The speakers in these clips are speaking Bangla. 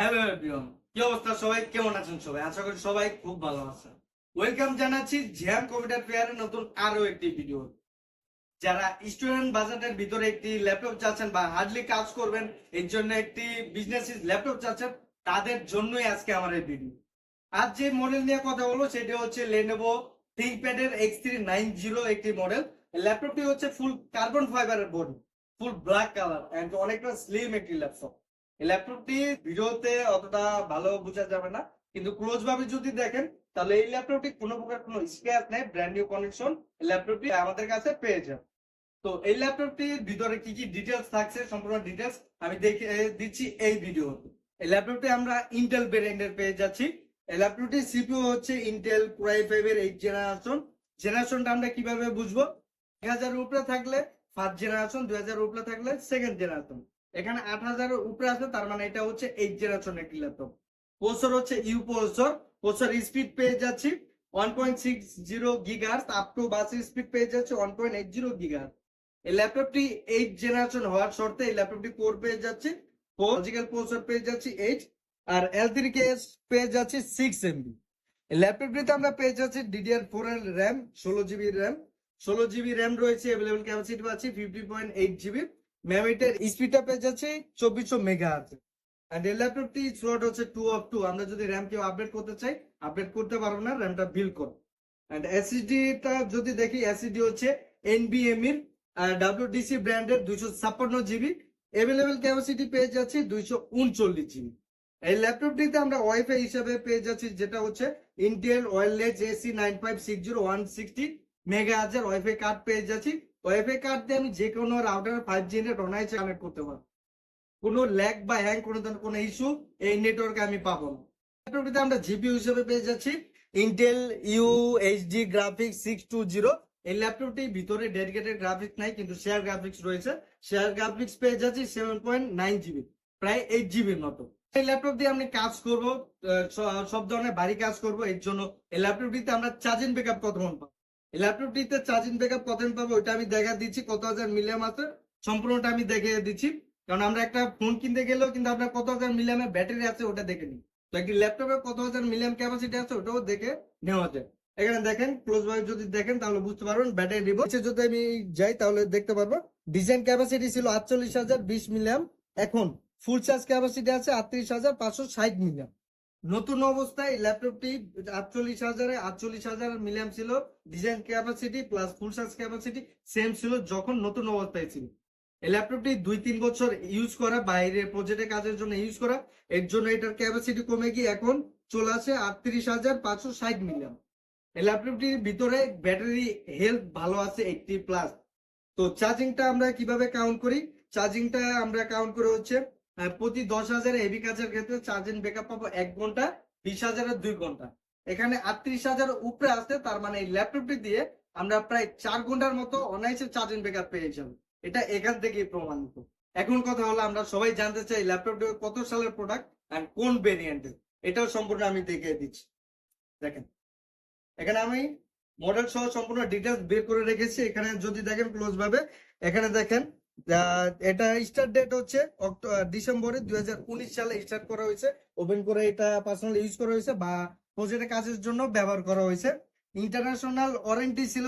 হ্যালো এভরিওয়ান কি অবস্থা? সবাই কেমন আছেন সবাই? আশা করি সবাই খুব ভালো আছেন। ওয়েলকাম জানাচ্ছি জিয়াম কম্পিউটার ফেয়ারের নতুন আরও একটি ভিডিও যারা স্টুডেন্ট বাজেটের ভিতরে একটি ল্যাপটপ চাচ্ছেন বা হার্ডলি কাজ করবেন, এর জন্য একটি বিজনেস ল্যাপটপ চাচ্ছেন, তাদের জন্যই আজকে আমার এই ভিডিও আজ যে মডেল নিয়ে কথা বলব, সেটি হচ্ছে লেনোভো থিঙ্কপ্যাড এর এক্স থ্রি নাইন জিরো একটি মডেল ল্যাপটপটি হচ্ছে ফুল কার্বন ফাইবারের body full black colour and অনেকটা স্লিম একটি ল্যাপটপ ল্যাপটপটি ভিডিওতে অতটা ভালো বোঝা যাবে না, কিন্তু ক্লোজ ভাবে যদি দেখেন, তাহলে এই ল্যাপটপটি কোনো প্রকার কোনো স্ক্র্যাচ নেই ব্র্যান্ড নিউ কানেকশন ল্যাপটপটি আমাদের কাছে পেয়ে যান। তো এই ল্যাপটপটির ভিতরে কি কি ডিটেলস থাকছে সম্পূর্ণ ডিটেলস আমি দেখে দিচ্ছি এই ভিডিওতে এই ল্যাপটপটি আমরা ইন্টেল ভেরিয়েন্টের পেয়ে যাচ্ছি। এই ল্যাপটপটির সিপিইউ হচ্ছে ইন্টেল কোরাই ফাইভ এর এইট জেনারেশন জেনারেশনটা আমরা কীভাবে বুঝব? এক হাজার উপরে থাকলে ফার্স্ট জেনারেশন দুই হাজার উপরে থাকলে সেকেন্ড জেনারেশন এখানে আট হাজারের উপরে আছে, তার মানে এটা হচ্ছে এইট জেনারেশন একটি ল্যাপটপ প্রসেসর হচ্ছে ইউ প্রসেসর প্রসেসর স্পিড পেয়ে যাচ্ছি one point six zero gigahertz up to bus speed পেয়ে যাচ্ছে one point eight zero gigahertz এই ল্যাপটপটি এইট জেনারেশন হওয়ার শর্তে এই ল্যাপটপটি কোর পেয়ে যাচ্ছে লজিক্যাল প্রসেসর পেয়ে যাচ্ছি এইট আর এল থ্রি কে পেয়ে যাচ্ছি সিক্স এমবি ল্যাপটপটিতে আমরা পেয়ে যাচ্ছি ডিডিআর ফোর এর র্যাম ষোলো জিবি র্যাম ষোলো জিবি র্যাম রয়েছে অ্যাভেলেবল ক্যাপাসিটি পাচ্ছি ফিফটি পয়েন্ট এইট জিবি মেমোরিটার স্পিডটা পেয়ে যাচ্ছে চব্বিশশো মেগা আছে এন্ড এই ল্যাপটপটি স্লট হচ্ছে টু অফ টু আমরা যদি র্যাম কেউ আপডেট করতে চাই আপডেট করতে পারব না র্যামটা বিল করো এন্ড এসিডিটা যদি দেখি এসিডি হচ্ছে এনবিএম এর ডাব্লিউডিসি ব্র্যান্ডের দুইশো ছাপ্পান্ন জিবি অ্যাভেলেবল ক্যাপাসিটি পেয়ে যাচ্ছি দুইশো উনচল্লিশ জিবি এই ল্যাপটপটিতে আমরা ওয়াইফাই হিসাবে পেয়ে যাচ্ছি, যেটা হচ্ছে Intel wireless AC nine five six zero one sixty mega হাজার ওয়াইফাই কার্ড পেয়ে যাচ্ছি। ওয়াইফাই কার্ড দিয়ে আমি যে কোনো রাউটার ফাইভ জি নেট অনায়াসে কানেক্ট করতে পারব। কোনো ল্যাগ বা হ্যাং কোনো কোনো ইস্যু এই নেটওয়ার্কে আমি পাবো না। ল্যাপটপটিতে আমরা জিপিইউ হিসেবে পেয়ে যাচ্ছি। Intel U HD graphics six two zero এই ল্যাপটপটি ভিতরে ডেডিকেটেড গ্রাফিক্স নাই, কিন্তু শেয়ার গ্রাফিক্স রয়েছে। শেয়ার গ্রাফিক্স পেয়ে যাচ্ছি সেভেন পয়েন্ট নাইন জিবি প্রায় এইট জিবির মতো। এই ল্যাপটপ দিয়ে আমি কাজ করব সব ধরনের ভারী কাজ করব, এর জন্য এই ল্যাপটপটিতে আমরা চার্জিং ব্যাকআপ কতক্ষণ পাবো? ল্যাপটপটিতে চার্জিং ব্যাকআপ কতক্ষণ পাবো ওইটা আমি দেখা দিচ্ছি, কত হাজার মিলিয়াম আছে, সম্পূর্ণটা আমি দেখে দিচ্ছি। কারণ আমরা একটা ফোন কিনতে গেলেও কিন্তু আপনার কত হাজার মিলিয়ামের ব্যাটারি আছে ওটা দেখে নিই তো একটি ল্যাপটপে কত হাজার মিলিয়াম ক্যাপাসিটি আছে ওটাও দেখে নেওয়া যায়। এখানে দেখেন ক্লোজ ভাবে যদি দেখেন তাহলে বুঝতে পারবেন ব্যাটারি রিভো যদি আমি যাই তাহলে দেখতে পারব ডিজাইন ক্যাপাসিটি ছিল আটচল্লিশ হাজার বিশ মিলিয়াম এখন ফুল চার্জ ক্যাপাসিটি আছে আটত্রিশ হাজার পাঁচশো ষাট মিলিয়াম নতুন অবস্থায় ল্যাপটপটি আটচল্লিশ হাজারে, আটচল্লিশ হাজার মিলিয়াম ছিল। Design capacity plus full charge capacity same ছিল যখন নতুন অবস্থায় ছিল। এই ল্যাপটপটি দুই তিন বছর ইউজ করা বাইরে প্রজেক্টে কাজের জন্য ইউজ করা। এর জন্য এটার ক্যাপাসিটি কমে গিয়ে এখন চলে আসে আটত্রিশ হাজার পাঁচশো ষাট মিলিয়াম এই ল্যাপটপটির ভিতরে ব্যাটারি হেলথ ভালো আছে এইটটি প্লাস তো চার্জিংটা আমরা কীভাবে কাউন্ট করি? চার্জিংটা আমরা কাউন্ট করে হচ্ছে প্রতি দশ হাজার হেভি কাজের ক্ষেত্রে চার্জিং ব্যাকআপ পাবো, এক ঘণ্টা, বিশ হাজারের দুই ঘণ্টা। এখানে আটত্রিশ হাজার উপরে আসতে তার মানে এই ল্যাপটপটি দিয়ে আমরা প্রায় চার ঘণ্টার মতো অনায়াসে চার্জিং ব্যাকআপ পেয়ে যাব। এটা এখান থেকেই প্রমাণিত। এখন কথা হলো, আমরা সবাই জানতে চাই ল্যাপটপটি কত সালের প্রোডাক্ট অ্যান্ড কোন ভেরিয়েন্টের এটাও সম্পূর্ণ আমি দেখিয়ে দিচ্ছি। দেখেন, এখানে আমি মডেল সহ সম্পূর্ণ ডিটেলস বের করে রেখেছি। এখানে যদি দেখেন ক্লোজ ভাবে, এখানে দেখেন এটা স্টার্ট ডেট হচ্ছে ডিসেম্বরে দুই হাজার উনিশ সালে স্টার্ট করা হয়েছে। ওপেন করে এটা পার্সোনাল ইউজ করা হয়েছে বা প্রজেক্টে কাজের জন্য ব্যবহার করা হয়েছে। ইন্টারন্যাশনাল ওয়ারেন্টি ছিল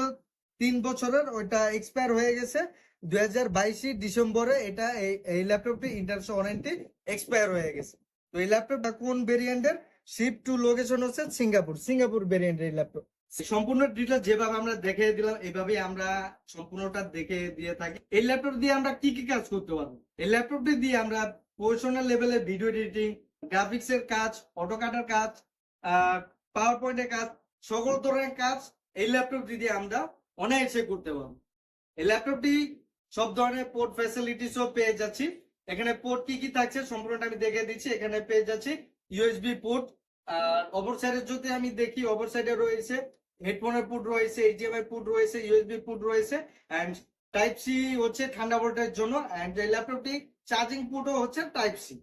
তিন বছরের, ওইটা এক্সপায়ার হয়ে গেছে। দুই হাজার বাইশে ডিসেম্বরে এটা এই- এই ল্যাপটপটি ইন্টারন্যাশনাল ওয়ারেন্টি এক্সপায়ার হয়ে গেছে। তো এই ল্যাপটপটা কোন ভেরিয়েন্টের শিপ টু লোকেশন হচ্ছে সিঙ্গাপুর সিঙ্গাপুর ভেরিয়েন্টের এই ল্যাপটপ সম্পূর্ণ ডিটেল যেভাবে আমরা দেখে দিলাম এইভাবে আমরা সম্পূর্ণটা দেখে দিয়ে থাকি। এই ল্যাপটপ দিয়ে আমরা কি কি কাজ করতে পারব? এই ল্যাপটপটি দিয়ে আমরা প্রফেশনাল লেভেলে ভিডিও এডিটিং গ্রাফিক্স এর কাজ অটো কাটার কাজ পাওয়ার পয়েন্টের কাজ, সকল ধরনের কাজ এই ল্যাপটপটি দিয়ে আমরা অনায়াসে করতে পারব। এই ল্যাপটপটি সব ধরনের পোর্ট ফ্যাসিলিটিসও পেয়ে যাচ্ছি। এখানে পোর্ট কি কি থাকছে সম্পূর্ণটা আমি দেখে দিচ্ছি। এখানে পেয়ে যাচ্ছি ইউএসবি পোর্ট আর অপর সাইডে যদি আমি দেখি অপর সাইডে রয়েছে হেডফোনের পুট রয়েছে এইচডিএমআই পুট রয়েছে ইউএসবি পুট রয়েছে অ্যান্ড টাইপ সি হচ্ছে ঠান্ডা ভোল্টের জন্য অ্যান্ড এই ল্যাপটপটি চার্জিং পুটও হচ্ছে টাইপ সি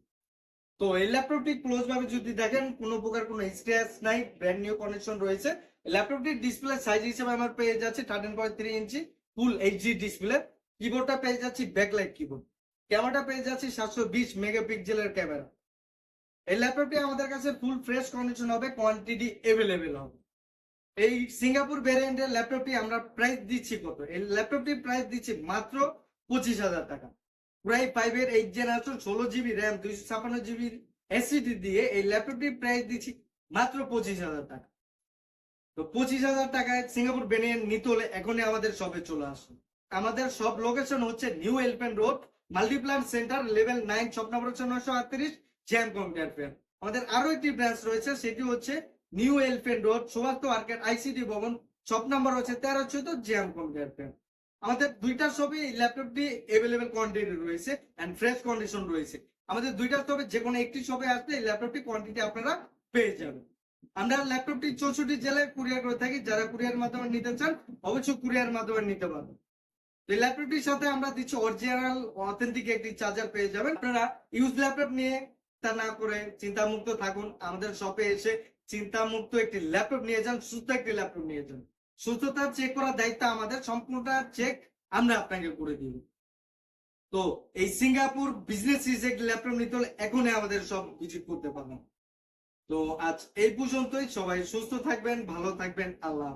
তো এই ল্যাপটপটি ক্লোজ ভাবে যদি দেখেন, কোনো প্রকার কোনো স্ক্র্যাচ নাই ব্র্যান্ড নিউ কানেকশন রয়েছে। ল্যাপটপটির ডিসপ্লে সাইজ হিসেবে আমার পেয়ে যাচ্ছে thirteen point three inch full HD display কিবোর্ডটা পেয়ে যাচ্ছি ব্যাকলাইট কিবোর্ড ক্যামেরাটা পেয়ে যাচ্ছি সাতশো বিশ মেগাপিক্সেলের ক্যামেরা এই ল্যাপটপটি আমাদের কাছে ফুল ফ্রেশ কন্ডিশন হবে কোয়ান্টিটি এভেলেবেল হবে। এই সিঙ্গাপুর ভ্যারিয়েন্টের ল্যাপটপটি আমরা প্রাইস দিচ্ছি কত? এই ল্যাপটপটি প্রাইস দিচ্ছি মাত্র পঁচিশ হাজার টাকা। প্রায় ফাইভের এইট জেনারেশন ষোলো জিবি র্যাম দুইশো ছাপান্ন জিবি এসিডি দিয়ে এই ল্যাপটপটি প্রাইস দিচ্ছি মাত্র পঁচিশ হাজার টাকা। তো পঁচিশ হাজার টাকায় সিঙ্গাপুর ভ্যারিয়েন্ট নিতে হলে এখনই আমাদের শপে চলে আসুন। আমাদের সব লোকেশন হচ্ছে New Elephant Road Multiplan Center level nine shop number হচ্ছে নয়শো আটত্রিশ জ্যাম কম্পিউটার ফেয়ার আমাদের আরও একটি ব্রাঞ্চ রয়েছে, সেটি হচ্ছে New Elephant Road Subhash market, ICD ভবন, শপ নাম্বার হচ্ছে তেরো চোদ্দ জ্যাম কম্পিউটার আমাদের দুইটা শপে ল্যাপটপটি এভেলেবেল কোয়ান্টিটি রয়েছে এন্ড ফ্রেশ কন্ডিশন রয়েছে। আমাদের দুইটা শপে যে কোনো একটি শপে আসলে এই ল্যাপটপটি কোয়ান্টিটি আপনারা পেয়ে যাবেন। আমরা ল্যাপটপটি চৌষট্টি জেলায় কুরিয়ার করে থাকি। যারা কুরিয়ার মাধ্যমে নিতে চান, অবশ্যই কুরিয়ার মাধ্যমে নিতে পারবেন। তো এই ল্যাপটপটির সাথে আমরা দিচ্ছি অরিজিনাল অথেন্টিক একটি চার্জার পেয়ে যাবেন। আপনারা ইউজ ল্যাপটপ নিয়ে তা না করে চিন্তামুক্ত থাকুন। আমাদের শপে এসে চিন্তামুক্ত একটি ল্যাপটপ নিয়ে যান, সুস্থ একটি ল্যাপটপ নিয়ে যান। সুস্থতা চেক করার দায়িত্ব আমাদের, সম্পূর্ণটা চেক আমরা আপনাকে করে দিব। তো এই সিঙ্গাপুর বিজনেস রিজেক্ট ল্যাপটপ নিতে হলে এখনই আমাদের সব কিছু করতে পারবেন। তো আজ এই পর্যন্তই, সবাই সুস্থ থাকবেন, ভালো থাকবেন, আল্লাহ।